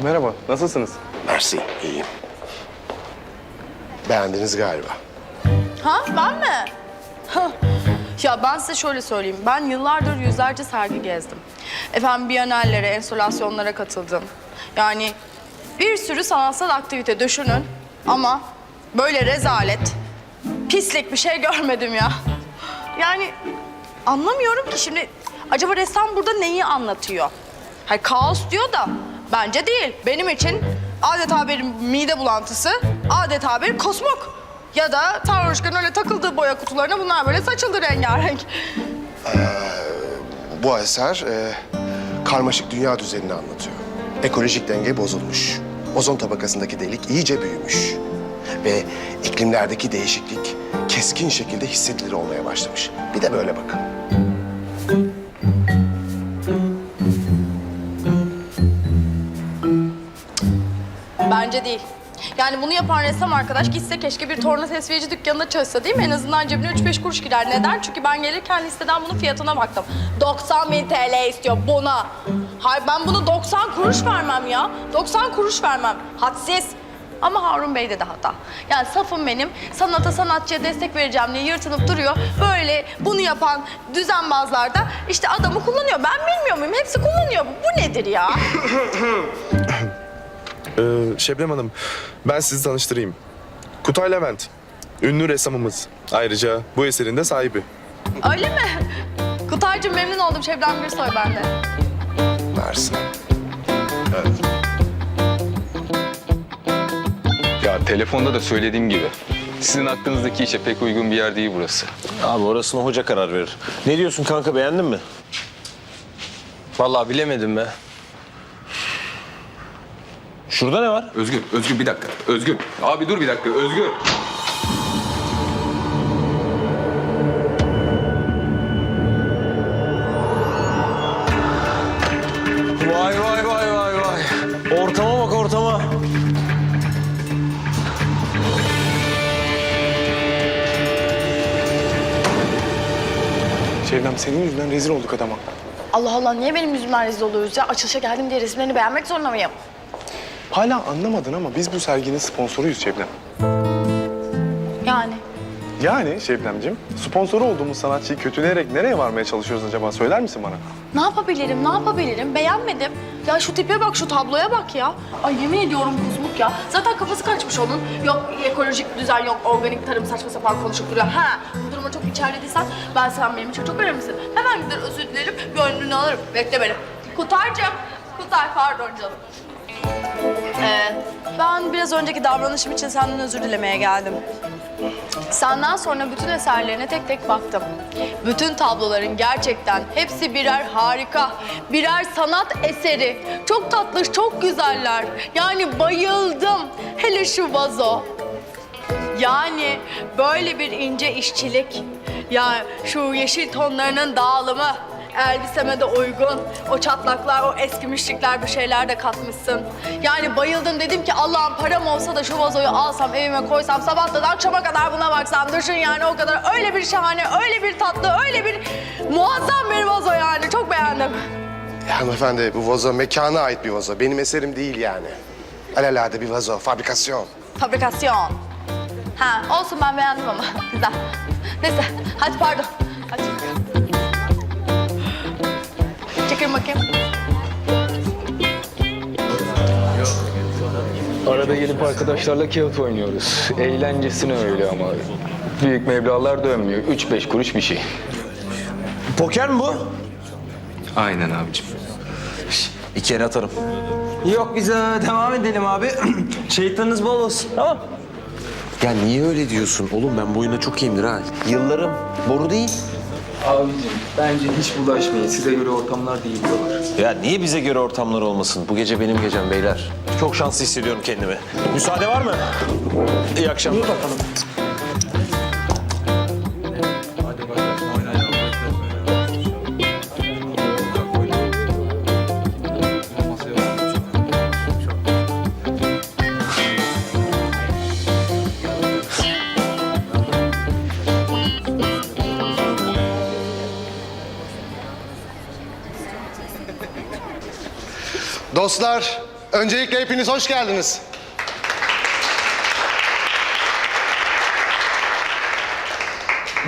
Ah merhaba, nasılsınız? Mersi, iyiyim. Beğendiniz galiba. Ha ben mi? Hah. ya ben size şöyle söyleyeyim. Ben yıllardır yüzlerce sergi gezdim. Efendim bienallere, enstalasyonlara katıldım. Yani bir sürü sanatsal aktivite düşünün. Ama böyle rezalet, pislik bir şey görmedim ya. Yani anlamıyorum ki şimdi acaba ressam burada neyi anlatıyor? Hayır kaos diyor da bence değil. Benim için adeta bir mide bulantısı, adeta bir kosmok. Ya da Tanrıçka'nın öyle takıldığı boya kutularına bunlar böyle saçıldı rengarenk. Bu eser e, karmaşık dünya düzenini anlatıyor. Ekolojik denge bozulmuş. Ozon tabakasındaki delik iyice büyümüş. Ve iklimlerdeki değişiklik keskin şekilde hissedilir olmaya başlamış. Bir de böyle bakın. Bence değil. Yani bunu yapan ressam arkadaş gitse keşke bir torna tesviyeci dükkanında çalışsa değil mi? En azından cebine 3-5 kuruş girer. Neden? Çünkü ben gelirken listeden bunun fiyatına baktım. 90 bin TL istiyor buna. Hayır ben bunu 90 kuruş vermem ya. 90 kuruş vermem. Hadsiz. Ama Harun Bey de hata. Yani safım benim. Sanata sanatçıya destek vereceğim diye yırtınıp duruyor. Böyle bunu yapan düzenbazlar da işte adamı kullanıyor. Ben bilmiyor muyum? Hepsi kullanıyor. Bu nedir ya? Ee, Şebnem Hanım, ben sizi tanıştırayım. Kutay Levent, ünlü ressamımız. Ayrıca bu eserin de sahibi. Öyle mi? Kutaycığım memnun oldum Şebnem Gürsoy ben de. Mersi. Ya telefonda da söylediğim gibi. Sizin aklınızdaki işe pek uygun bir yer değil burası. Abi orasına hoca karar verir. Ne diyorsun kanka beğendin mi? Vallahi bilemedim be. Şurada ne var? Özgür, Özgür bir dakika. Özgür. Abi dur bir dakika. Özgür. Vay vay vay vay vay. Ortama bak ortama. Şebnem senin yüzünden rezil olduk adama. Allah Allah niye benim yüzümden rezil oluyoruz ya? Açılışa geldim diye resimlerini beğenmek zorunda mıyım? Hala anlamadın ama biz bu serginin sponsoruyuz Şebnem. Yani. Yani Şebnemciğim, sponsoru olduğumuz sanatçıyı kötüleyerek nereye varmaya çalışıyoruz acaba söyler misin bana? Ne yapabilirim, ne yapabilirim? Beğenmedim. Ya şu tipe bak, şu tabloya bak ya. Ay yemin ediyorum kuzmuk ya. Zaten kafası kaçmış onun. Yok ekolojik düzen, yok organik tarım saçma sapan konuşup duruyor. Ha, bu duruma çok içerlediysen ben sen benim için çok önemlisin. Hemen gider özür dilerim, gönlünü alırım. Bekle beni. Kutaycığım, Kutay pardon canım. Ee, ben biraz önceki davranışım için senden özür dilemeye geldim. Senden sonra bütün eserlerine tek tek baktım. Bütün tabloların gerçekten hepsi birer harika, birer sanat eseri. Çok tatlı, çok güzeller. Yani bayıldım. Hele şu vazo. Yani böyle bir ince işçilik. Ya şu yeşil tonlarının dağılımı. Elbiseme de uygun. O çatlaklar, o eskimişlikler bir şeyler de katmışsın. Yani bayıldım dedim ki Allah'ım param olsa da şu vazoyu alsam evime koysam sabahtan akşama kadar buna baksam. Düşün yani o kadar öyle bir şahane, öyle bir tatlı, öyle bir muazzam bir vazo yani. Çok beğendim. Ya hanımefendi bu vazo mekana ait bir vazo. Benim eserim değil yani. Alelade bir vazo, fabrikasyon. Fabrikasyon. Ha olsun ben beğendim ama. Güzel. Neyse hadi pardon. Hadi. Çekin bakayım. Arada gelip arkadaşlarla kağıt oynuyoruz. Eğlencesine öyle ama. Büyük meblağlar dönmüyor. 3-5 kuruş bir şey. Poker mi bu? Aynen abicim. İki el atarım. Yok biz devam edelim abi. Şeytanınız bol olsun. Tamam. Ya niye öyle diyorsun? Oğlum ben bu oyunda çok iyiyimdir ha. Yıllarım boru değil. Abicim bence hiç bulaşmayın. Size göre ortamlar değil buralar. Ya niye bize göre ortamlar olmasın? Bu gece benim gecem beyler. Çok şanslı hissediyorum kendimi. Müsaade var mı? İyi akşamlar. bakalım. Dostlar, Öncelikle hepiniz hoş geldiniz.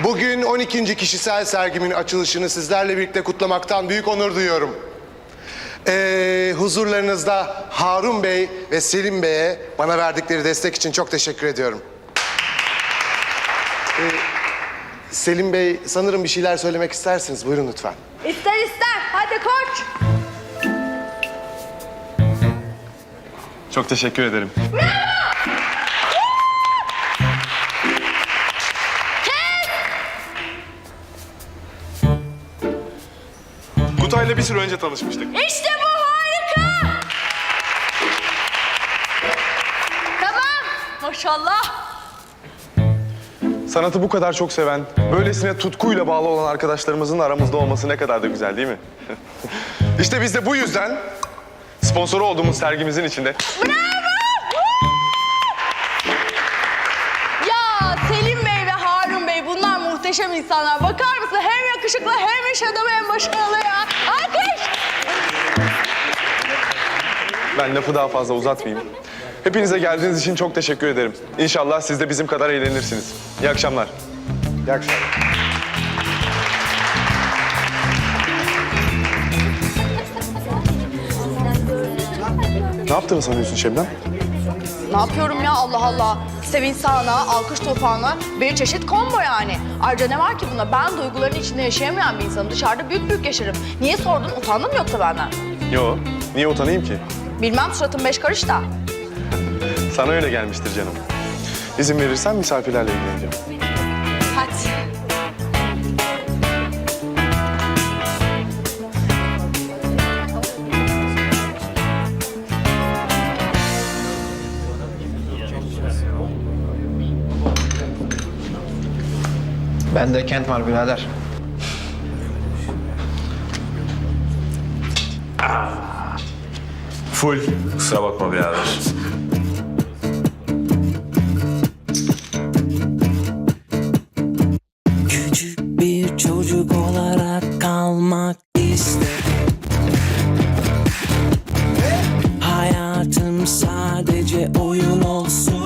Bugün 12. kişisel sergimin açılışını sizlerle birlikte kutlamaktan büyük onur duyuyorum. Ee, huzurlarınızda Harun Bey ve Selim Bey'e bana verdikleri destek için çok teşekkür ediyorum. Ee, Selim Bey sanırım bir şeyler söylemek istersiniz. Buyurun lütfen. İster ister. Hadi koç. Çok teşekkür ederim. Kutay'la bir süre önce tanışmıştık. İşte bu harika. Tamam. Maşallah. Sanatı bu kadar çok seven, böylesine tutkuyla bağlı olan arkadaşlarımızın aramızda olması ne kadar da güzel değil mi? işte biz de bu yüzden sponsoru olduğumuz sergimizin içinde Ya Selim Bey ve Harun Bey bunlar muhteşem insanlar. Bakar mısın? Hem yakışıklı hem iş adamı hem başarılı ya. Alkış. ben lafı daha fazla uzatmayayım. Hepinize geldiğiniz için çok teşekkür ederim. İnşallah siz de bizim kadar eğlenirsiniz. İyi akşamlar. İyi akşamlar. Ne yaptığını sanıyorsun Şebnem? Ne yapıyorum ya Allah Allah. Sevinç sağına, alkış tufağına bir çeşit combo yani. Ayrıca ne var ki bunda? Ben duyguların içinde yaşayamayan bir insanım. Dışarıda büyük büyük yaşarım. Niye sordun? Utandın mı yoksa benden? Yo, niye utanayım ki? Bilmem suratın beş karış da. Sana öyle gelmiştir canım. İzin verirsen misafirlerle ilgileneceğim. Bende kent var birader. Full. Kusura bakma birader. Küçük bir çocuk olarak kalmak istedim Hayatım sadece oyun olsun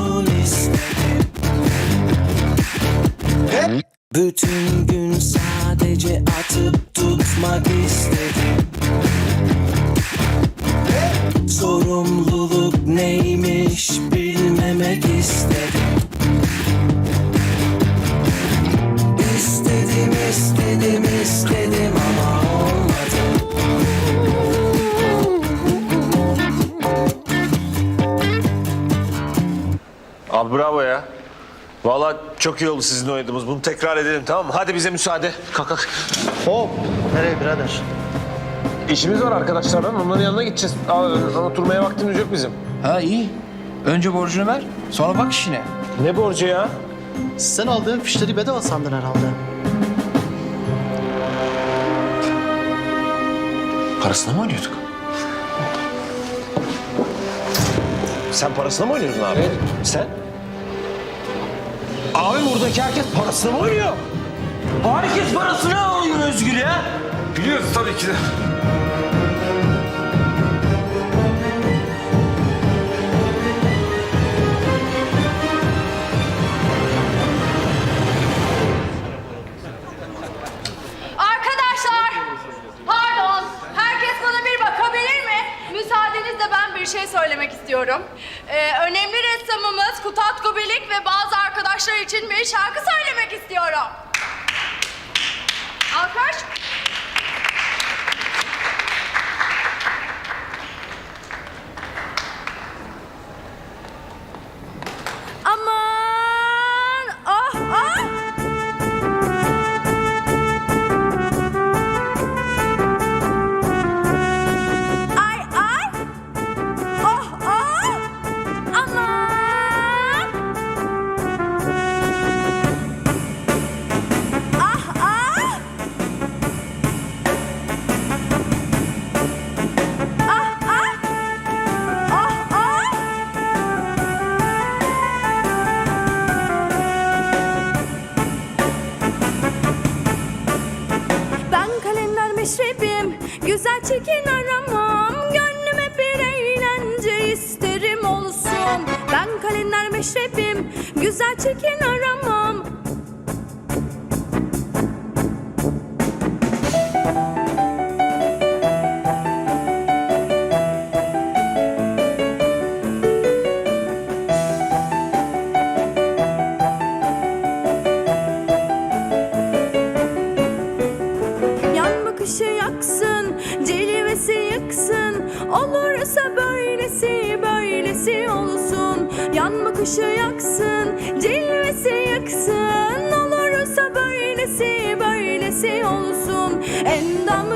Bütün gün sadece atıp tutmak istedim Sorumluluk neymiş bilmemek istedim İstedim, istedim, istedim ama olmadı. Abi bravo ya. Vallahi çok iyi oldu sizinle oynadığımız. Bunu tekrar edelim tamam mı? Hadi bize müsaade. Kalk kalk. Hop. Nereye birader? İşimiz var arkadaşlardan. Onların yanına gideceğiz. Aa, oturmaya vaktimiz yok bizim. Ha iyi. Önce borcunu ver, sonra bak işine. Ne borcu ya? Sen aldığın fişleri bedava sandın herhalde. Parasına mı oynuyorduk? Sen parasına mı oynuyordun abi? Evet. Sen? Abi buradaki herkes parasına mı oynuyor? Herkes parasını alıyor Özgür ya. Biliyoruz tabii ki de.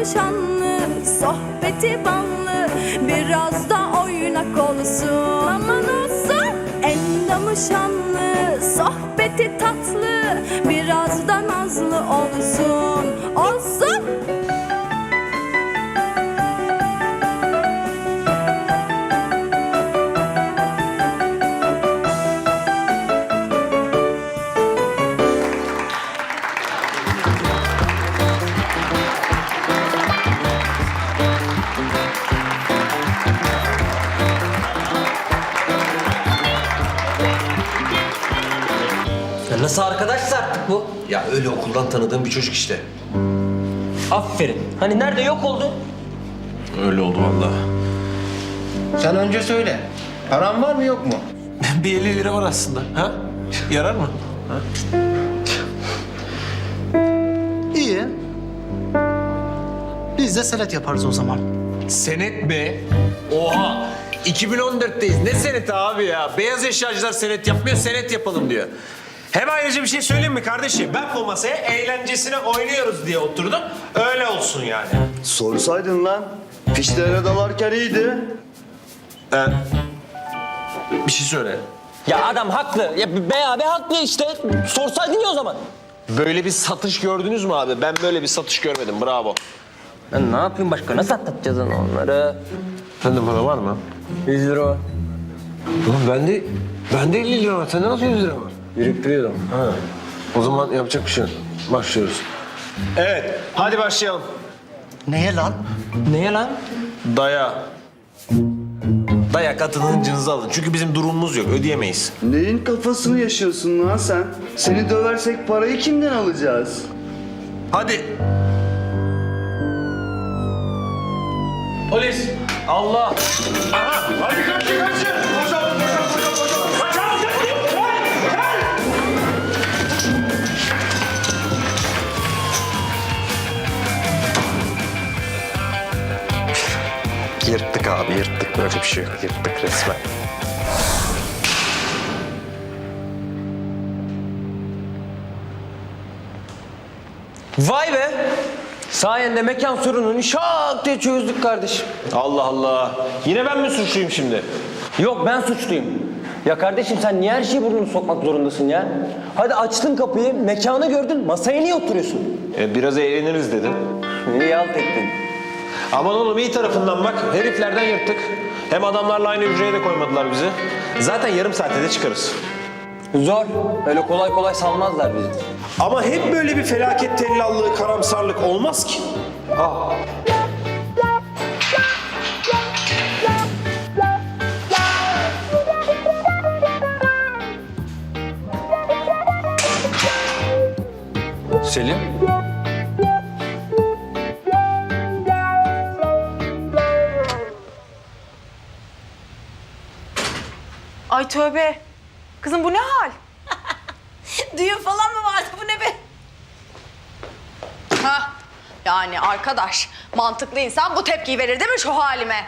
Şanlı, sohbeti ballı Biraz da oynak olsun. Aman olsun Endamı şanlı, sohbeti tatlı Biraz da nazlı olsun. Olsun okuldan tanıdığım bir çocuk işte. Aferin. Hani nerede yok oldu? Öyle oldu vallahi. Sen önce söyle. Paran var mı yok mu? bir 50 lira var aslında. Ha? Yarar mı? İyi. Biz de senet yaparız o zaman. Senet mi? Oha! 2014'teyiz. Ne seneti abi ya? Beyaz eşyacılar senet yapmıyor, senet yapalım diyor. Hem ayrıca bir şey söyleyeyim mi kardeşim? Ben bu masaya eğlencesine oynuyoruz diye oturdum. Öyle olsun yani. Sorsaydın lan. Fişlere dalarken iyiydi. Ee, bir şey söyle. Ya adam haklı. Ya Bey abi haklı işte. Sorsaydın ya o zaman. Böyle bir satış gördünüz mü abi? Ben böyle bir satış görmedim. Bravo. Ben ne yapayım başka? Nasıl atlatacağız onu onları? Sende para var mı? 100 lira. Oğlum bende, bende 50 lira var. Sende nasıl 100 lira var? Biriktiriyorum. Ha. O zaman yapacak bir şey yok. Başlıyoruz. Evet, hadi başlayalım. Neye lan? Neye lan? Daya. Dayak atın hıncınızı alın. Çünkü bizim durumumuz yok. Ödeyemeyiz. Neyin kafasını yaşıyorsun lan sen? Seni döversek parayı kimden alacağız? Hadi. Polis. Allah. Aha. Hadi kaçın kaçın. Yırttık abi yırttık böyle bir şey yok. Yırttık resmen. Vay be. Sayende mekan sorununu şak diye çözdük kardeşim. Allah Allah. Yine ben mi suçluyum şimdi? Yok ben suçluyum. Ya kardeşim sen niye her şeyi burnunu sokmak zorundasın ya? Hadi açtın kapıyı, mekanı gördün, masaya niye oturuyorsun? E, biraz eğleniriz dedim. Niye alt ettin? Aman oğlum iyi tarafından bak. Heriflerden yırttık. Hem adamlarla aynı hücreye de koymadılar bizi. Zaten yarım saatte de çıkarız. Zor. Öyle kolay kolay salmazlar bizi. Ama hep böyle bir felaket tellallığı, karamsarlık olmaz ki. Ah. Selim. Ay tövbe. Kızım bu ne hal? Düğün falan mı vardı bu ne be? Ha, yani arkadaş mantıklı insan bu tepkiyi verir değil mi şu halime?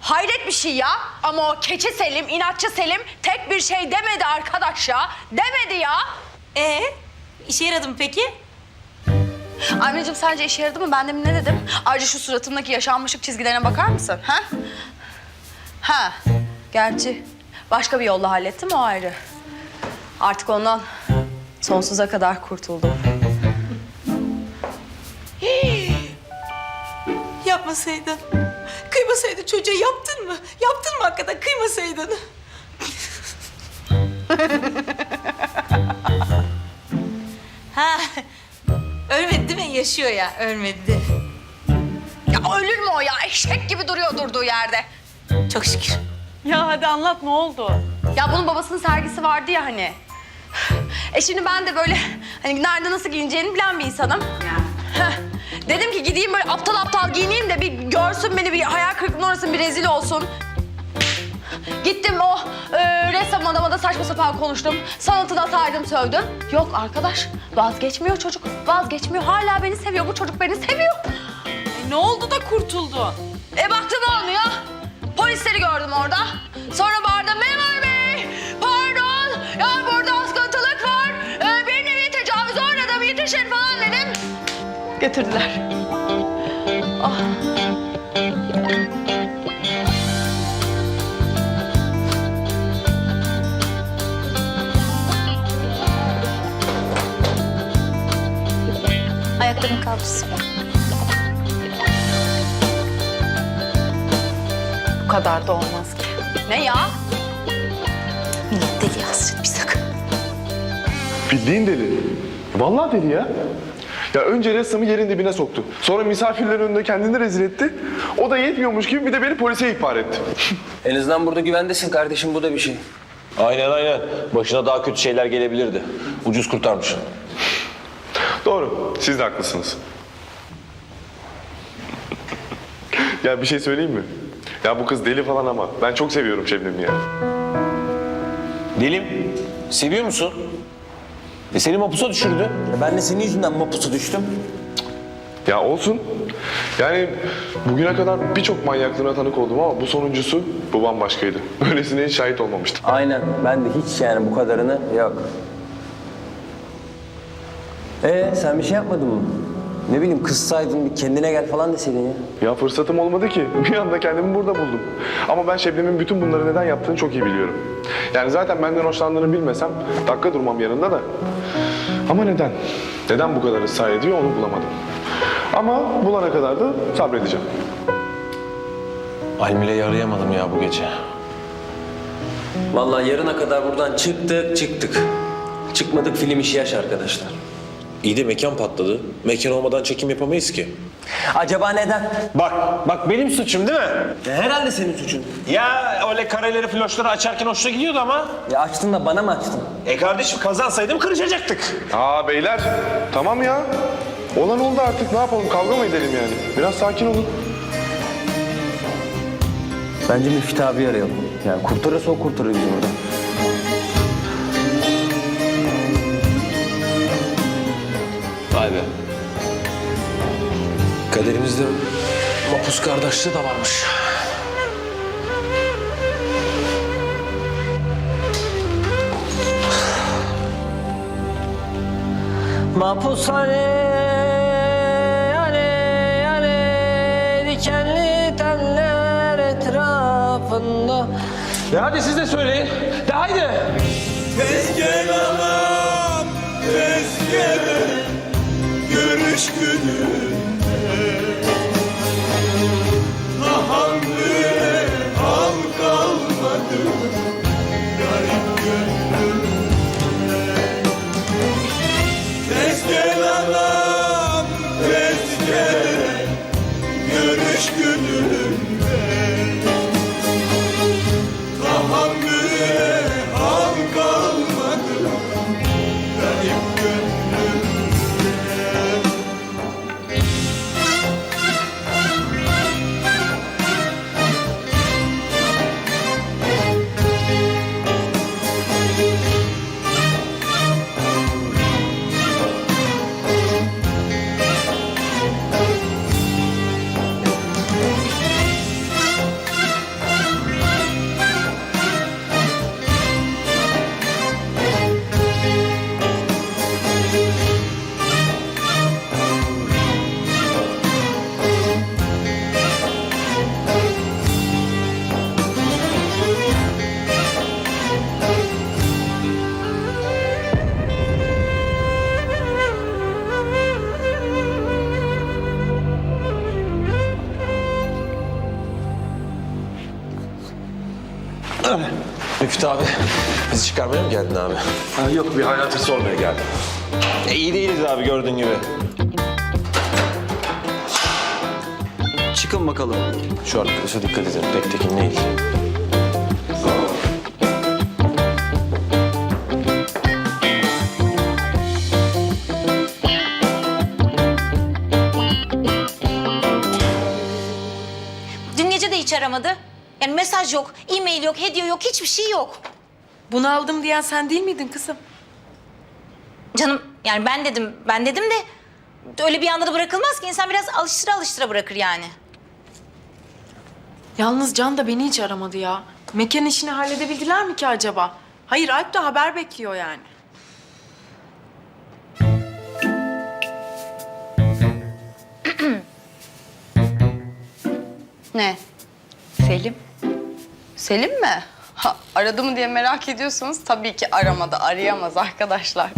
Hayret bir şey ya. Ama o keçi Selim, inatçı Selim tek bir şey demedi arkadaş ya. Demedi ya. Ee, işe yaradı mı peki? Anneciğim sence işe yaradı mı? Ben demin ne dedim? Ayrıca şu suratımdaki yaşanmışlık çizgilerine bakar mısın? Ha? Ha. Gerçi başka bir yolla hallettim o ayrı. Artık ondan sonsuza kadar kurtuldum. Yapmasaydın. Kıymasaydın çocuğa yaptın mı? Yaptın mı hakikaten kıymasaydın? ha, ölmedi değil mi? Yaşıyor ya, ölmedi. Ya ölür mü o ya? Eşek gibi duruyor durduğu yerde. Çok şükür. Ya hadi anlat ne oldu? Ya bunun babasının sergisi vardı ya hani. E şimdi ben de böyle hani nerede nasıl giyineceğini bilen bir insanım. Heh. Dedim ki gideyim böyle aptal aptal giyineyim de bir görsün beni bir hayal kırıklığına uğrasın bir rezil olsun. Gittim o e, ressam adama da saçma sapan konuştum. Sanatına saydım sövdüm. Yok arkadaş vazgeçmiyor çocuk. Vazgeçmiyor hala beni seviyor. Bu çocuk beni seviyor. E, ne oldu da kurtuldun? E baktım olmuyor. Polisleri gördüm orada. Sonra bağırdım memur bey. Pardon. Ya burada askıntılık var. Ee, bir nevi tecavüze uğradım. Yetişin falan dedim. Götürdüler. Ah. Kadar da olmaz ki. Ne ya? Millet deli hasret bir sakın. Bildiğin deli. Vallahi deli ya. Ya önce ressamı yerin dibine soktu. Sonra misafirlerin önünde kendini rezil etti. O da yetmiyormuş gibi bir de beni polise ihbar etti. En azından burada güvendesin kardeşim bu da bir şey. Aynen aynen. Başına daha kötü şeyler gelebilirdi. Ucuz kurtarmışsın. Doğru. Siz de haklısınız. ya bir şey söyleyeyim mi? Ya bu kız deli falan ama ben çok seviyorum Şebnem'i ya. Dilim, seviyor musun? E seni mapusa düşürdü. Ya ben de senin yüzünden mapusa düştüm. Ya olsun. Yani bugüne kadar birçok manyaklığına tanık oldum ama bu sonuncusu bu bambaşkaydı. Böylesine hiç şahit olmamıştım. Aynen ben de hiç yani bu kadarını yok. Ee sen bir şey yapmadın mı? Ne bileyim kızsaydın bir kendine gel falan deseydin ya. Ya fırsatım olmadı ki. Bir anda kendimi burada buldum. Ama ben Şebnem'in bütün bunları neden yaptığını çok iyi biliyorum. Yani zaten benden hoşlandığını bilmesem dakika durmam yanında da. Ama neden? Neden bu kadar ısrar ediyor onu bulamadım. Ama bulana kadar da sabredeceğim. Almile'yi arayamadım ya bu gece. Vallahi yarına kadar buradan çıktık çıktık. Çıkmadık film işi yaş arkadaşlar. İyi de mekan patladı. Mekan olmadan çekim yapamayız ki. Acaba neden? Bak, bak benim suçum değil mi? Ya herhalde senin suçun. Ya öyle kareleri, floşları açarken hoşuna gidiyordu ama. Ya açtın da bana mı açtın? E kardeşim kazansaydım kırışacaktık. Aa beyler tamam ya. Olan oldu artık ne yapalım kavga mı edelim yani? Biraz sakin olun. Bence Müftü abi arayalım. Yani kurtarırsa o kurtarır bizi buradan. Be. Kaderimizde mapus kardeşliği de varmış. Mapushane yane yane dikenli teller etrafında. Ya hadi siz de söyleyin. De haydi. Görüş günü çıkarmaya mı geldin abi? Ha, yok bir hal hatır sormaya geldim. E, iyi değiliz abi gördüğün gibi. Çıkın bakalım. Şu arkadaşa dikkat edin. Pek tekin değil. Dün gece de hiç aramadı. Yani mesaj yok, e-mail yok, hediye yok, hiçbir şey yok. Bunu aldım diyen sen değil miydin kızım? Canım yani ben dedim, ben dedim de öyle bir anda da bırakılmaz ki. insan biraz alıştıra alıştıra bırakır yani. Yalnız Can da beni hiç aramadı ya. Mekan işini halledebildiler mi ki acaba? Hayır Alp de haber bekliyor yani. Ne? Selim? Selim mi? Ha, aradı mı diye merak ediyorsanız tabii ki aramadı, arayamaz arkadaşlar.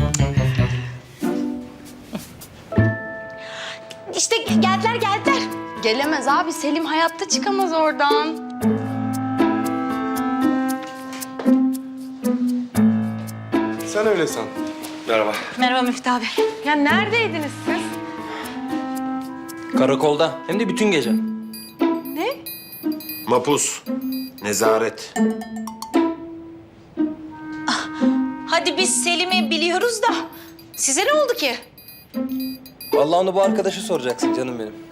İşte geldiler geldiler. Gelemez abi, Selim hayatta çıkamaz oradan. Sen öyle san. Merhaba. Merhaba Müftü abi. Ya neredeydiniz siz? Karakolda. Hem de bütün gece. Ne? Mapus. Nezaret. Hadi biz Selim'i biliyoruz da size ne oldu ki? Vallahi onu bu arkadaşa soracaksın canım benim.